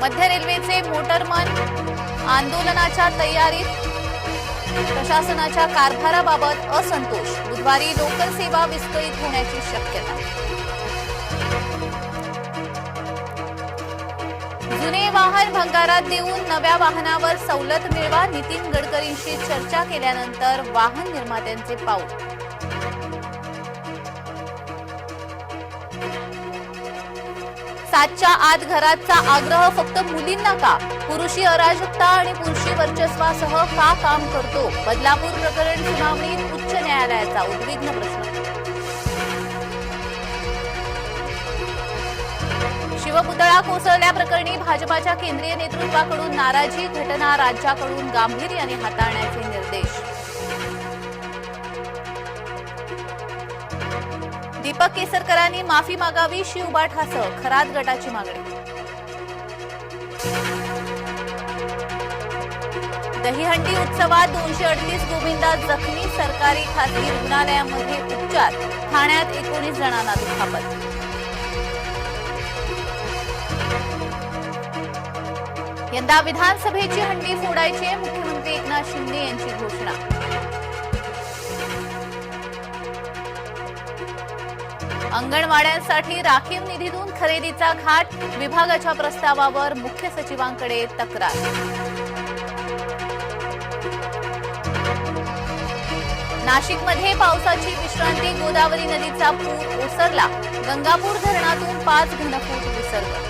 मध्य रेल्वेचे मोटरमन आंदोलनाच्या तयारीत प्रशासनाच्या कारभाराबाबत असंतोष. बुधवारी लोकल सेवा विस्कळीत होण्याची शक्यता. जुने वाहन भंगारात देऊन नव्या वाहनावर सवलत मिळवा नितीन गडकरींशी चर्चा केल्यानंतर वाहन निर्मात्यांचे पाऊल सातच्या आत घराचा आग्रह फक्त मुलींना का? पुरुषी अराजकता आणि पुरुषी वर्चस्वासह का काम करतो? बदलापूर प्रकरण सुनावणीत उच्च न्यायालयाचा उद्विग्न प्रश्न. शिवपुतळा कोसळल्याप्रकरणी भाजपाच्या केंद्रीय नेतृत्वाकडून नाराजी घटना राज्याकडून गांभीर्याने हाताळण्याचे निर्देश. दीपक केसरकरांनी माफी मागावी शिवबाठासह खरात गटाची मागणी. दहीहंडी उत्सवात दोनशे अडतीस गोविंदा जखमी सरकारी खासगी रुग्णालयामध्ये उपचार ठाण्यात एकोणीस जणांना दुखापत. यंदा विधानसभेची हंडी फोडायची मुख्यमंत्री एकनाथ शिंदे यांची घोषणा. अंगणवाड्यांसाठी राखीव निधीतून खरेदीचा घाट विभागाच्या प्रस्तावावर मुख्य सचिवांकडे तक्रार. नाशिकमध्ये पावसाची विश्रांती गोदावरी नदीचा पूर ओसरला. गंगापूर धरणातून पाच घनफूट विसर्ग